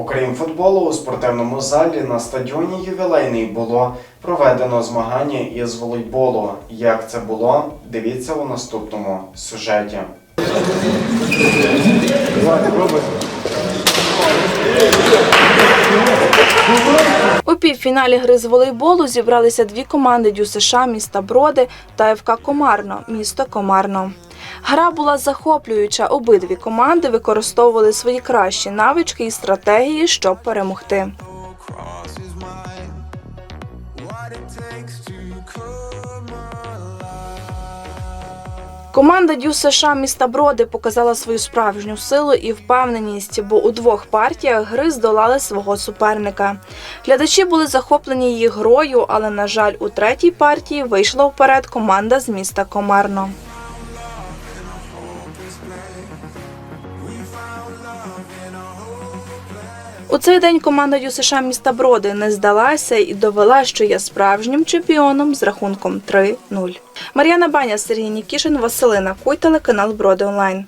Окрім футболу, у спортивному залі на стадіоні ювілейний було проведено змагання із волейболу. Як це було, дивіться у наступному сюжеті. У півфіналі гри з волейболу зібралися дві команди Дю США міста Броди та ФК Комарно місто Комарно. Гра була захоплююча. Обидві команди використовували свої кращі навички і стратегії, щоб перемогти. Команда Дю США міста Броди показала свою справжню силу і впевненість, бо у двох партіях гри здолали свого суперника. Глядачі були захоплені її грою, але, на жаль, у третій партії вийшла вперед команда з міста Комарно. У цей день команда ЮСШ міста Броди не здалася і довела, що є справжнім чемпіоном з рахунком 3-0. Мар'яна Баня, Сергій Нікішин, Василина Куй, телеканал Броди Онлайн.